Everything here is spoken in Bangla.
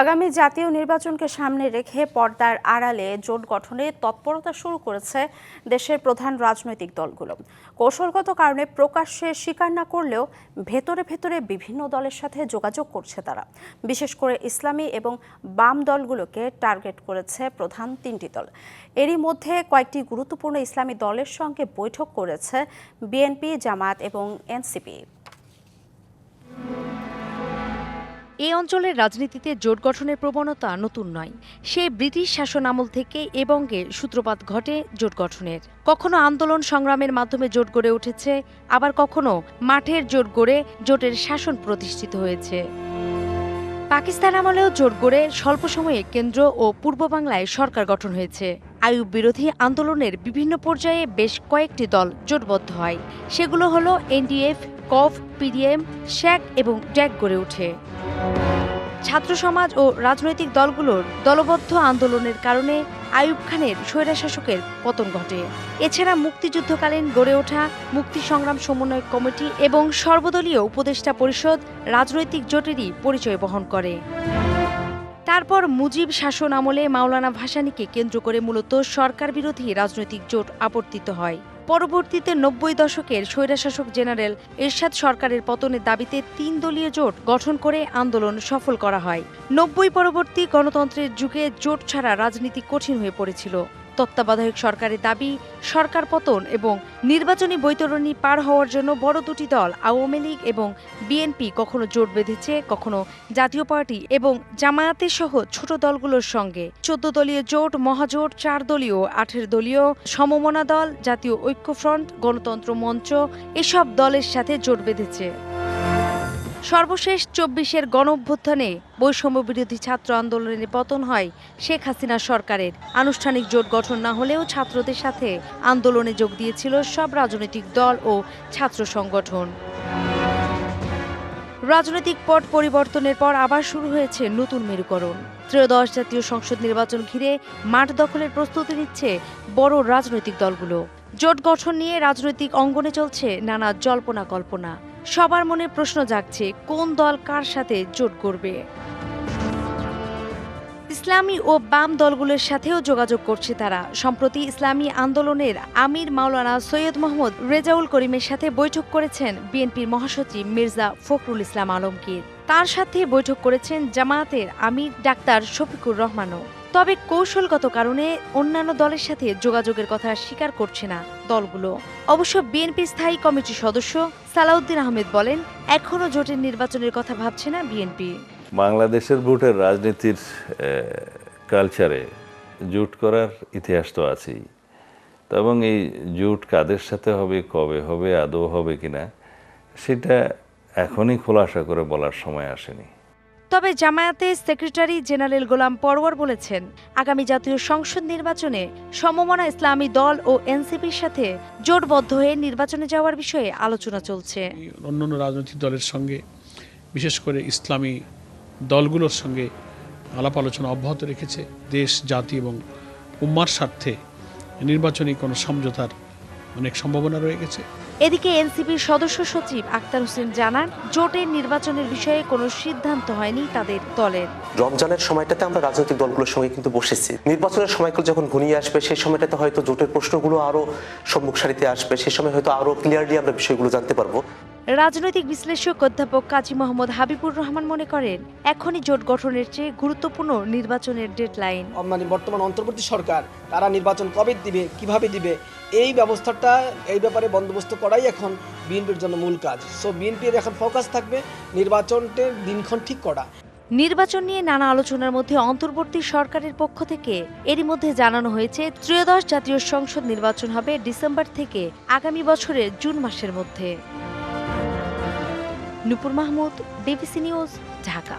আগামী জাতীয় নির্বাচনকে সামনে রেখে পর্দার আড়ালে জোট গঠনে তৎপরতা শুরু করেছে দেশের প্রধান রাজনৈতিক দলগুলো। কৌশলগত কারণে প্রকাশ্যে স্বীকার না করলেও ভেতরে ভেতরে বিভিন্ন দলের সাথে যোগাযোগ করছে তারা। বিশেষ করে ইসলামী এবং বাম দলগুলোকে টার্গেট করেছে প্রধান তিনটি দল। এরই মধ্যে কয়েকটি গুরুত্বপূর্ণ ইসলামী দলের সঙ্গে বৈঠক করেছে বিএনপি, জামাত এবং এনসিপি। এই অঞ্চলের রাজনীতিতে জোট গঠনের প্রবণতা নতুন নয়। সেই ব্রিটিশ শাসন আমল থেকে এ বঙ্গে সূত্রপাত ঘটে জোট গঠনের। কখনো আন্দোলন সংগ্রামের মাধ্যমে জোট গড়ে উঠেছে, আবার কখনো মাঠের জোট গড়ে জোটের শাসন প্রতিষ্ঠিত হয়েছে। পাকিস্তান আমলেও জোট গড়ে স্বল্প সময়ে কেন্দ্র ও পূর্ব বাংলায় সরকার গঠন হয়েছে। আয়ুব বিরোধী আন্দোলনের বিভিন্ন পর্যায়ে বেশ কয়েকটি দল জোটবদ্ধ হয়। সেগুলো হলো এনডিএফ, কফ, পিডিএম, শ্যাক এবং ড্যাক গড়ে ওঠে। ছাত্র সমাজ ও রাজনৈতিক দলগুলোর দলবদ্ধ আন্দোলনের কারণে আইয়ুব খানের স্বৈরাশাসকের পতন ঘটে। এছাড়া মুক্তিযুদ্ধকালীন গড়ে ওঠা মুক্তি সংগ্রাম সমন্বয় কমিটি এবং সর্বদলীয় উপদেষ্টা পরিষদ রাজনৈতিক জোটেরই পরিচয় বহন করে। তারপর মুজিব শাসন আমলে মাওলানা ভাসানীকে কেন্দ্র করে মূলত সরকার বিরোধী রাজনৈতিক জোট আপত্তিত হয়। পরবর্তীতে নব্বই দশকের স্বৈরাশাসক জেনারেল এরশাদ সরকারের পতনের দাবিতে তিন দলীয় জোট গঠন করে আন্দোলন সফল করা হয়। নব্বই পরবর্তী গণতন্ত্রের যুগে জোট ছাড়া রাজনীতি কঠিন হয়ে পড়েছিল। তত্ত্বাবধায়ক সরকারের দাবি, সরকার পতন এবং নির্বাচনী বৈতরণী পার হওয়ার জন্য বড় দুটি দল, আওয়ামী লীগ এবং বিএনপি, কখনো জোট বেঁধেছে, কখনো জাতীয় পার্টি এবং জামায়াতের সহ ছোট দলগুলোর সঙ্গে। চোদ্দ দলীয় জোট, মহাজোট, চার দলীয়, আঠেরো দলীয় সমমনা দল, জাতীয় ঐক্যফ্রন্ট, গণতন্ত্র মঞ্চ, এসব দলের সাথে জোট বেঁধেছে। সর্বশেষ চব্বিশের গণ অভ্যুত্থানে বৈষম্য বিরোধী ছাত্র আন্দোলনের পতন হয় শেখ হাসিনা সরকারের। আনুষ্ঠানিক জোট গঠন না হলেও ছাত্রদের সাথে আন্দোলনে যোগ দিয়েছিল সব রাজনৈতিক দল ও ছাত্র সংগঠন। রাজনৈতিক পট পরিবর্তনের পর আবার শুরু হয়েছে নতুন মেরুকরণ। ত্রয়োদশ জাতীয় সংসদ নির্বাচন ঘিরে মাঠ দখলের প্রস্তুতি নিচ্ছে বড় রাজনৈতিক দলগুলো। জোট গঠন নিয়ে রাজনৈতিক অঙ্গনে চলছে নানা জল্পনা কল্পনা। সবার মনে প্রশ্ন জাগছে, কোন দল কার সাথে জোট করবে? ইসলামী ও বাম দলগুলোর সাথেও যোগাযোগ করছে তারা। সম্প্রতি ইসলামী আন্দোলনের আমির মাওলানা সৈয়দ মোহাম্মদ রেজাউল করিমের সাথে বৈঠক করেছেন বিএনপির মহাসচিব মির্জা ফখরুল ইসলাম আলমগীর। তার সাথে বৈঠক করেছেন জামায়াতের আমির ডাক্তার শফিকুর রহমানও। তবে কৌশলগত কারণে অন্যান্য দলের সাথে যোগাযোগের কথা স্বীকার করছে না দলগুলো। অবশ্য বিএনপি স্থায়ী কমিটির সদস্য সালাউদ্দিন আহমেদ বলেন এখনও জোটের নির্বাচনের কথা ভাবছে না বিএনপি। বাংলাদেশের ভোটের রাজনীতির কালচারে জোট করার ইতিহাস তো আছেই। এবং এই জোট কাদের সাথে হবে, কবে হবে, আদৌ হবে কিনা, সেটা এখনই খোলাসা করে বলার সময় আসেনি। তবে জামায়াতের সেক্রেটারি জেনারেল গোলাম পরওয়ার বলেছেন, আগামী জাতীয় সংসদ নির্বাচনে সমমনা ইসলামী দল ও এনসিপির সাথে জোটবদ্ধ হয়ে নির্বাচনে যাওয়ার বিষয়ে আলোচনা চলছে। অন্যান্য রাজনৈতিক দলের সঙ্গে, বিশেষ করে ইসলামী দলগুলোর সঙ্গে আলাপ আলোচনা অব্যাহত রেখেছে দেশ, জাতি এবং উম্মার স্বার্থে নির্বাচনী কোনো সমঝোতার অনেক সম্ভাবনা রয়ে গেছে। এদিকে এনসিপির সদস্য সচিব আক্তার হোসেন জানান জোটের নির্বাচনের বিষয়ে কোনো সিদ্ধান্ত হয়নি তাদের দলের। রমজানের সময়টাতে আমরা রাজনৈতিক দলগুলোর সঙ্গে কিন্তু বসেছি। নির্বাচনের সময়কাল যখন ঘনিয়ে আসবে সেই সময়টাতে হয়তো জোটের প্রশ্নগুলো আরও সম্মুখ সারিতে আসবে সেই সময় হয়তো আরও ক্লিয়ারলি আমরা বিষয়গুলো জানতে পারব। রাজনৈতিক বিশ্লেষক অধ্যাপক কাজী মোহাম্মদ হাবিবুর রহমান মনে করেন এখনই জোট গঠনের চেয়ে গুরুত্বপূর্ণ নির্বাচনের ডেডলাইন মানে বর্তমান অন্তর্বর্তী সরকার তারা নির্বাচন কবে দিবে কীভাবে দিবে এই ব্যবস্থাটা এই ব্যাপারে বন্দোবস্ত করাই এখন বিএনপির জন্য মূল কাজ। সো বিএনপির এখন ফোকাস থাকবে নির্বাচনের দিনক্ষণ ঠিক করা। নির্বাচন নিয়ে নানা আলোচনার মধ্যে অন্তর্বর্তী সরকারের পক্ষ থেকে এরই মধ্যে জানানো হয়েছে ত্রয়োদশ জাতীয় সংসদ নির্বাচন হবে ডিসেম্বর থেকে আগামী বছরের জুন মাসের মধ্যে। Nupur Mahmud DBC news Dhaka.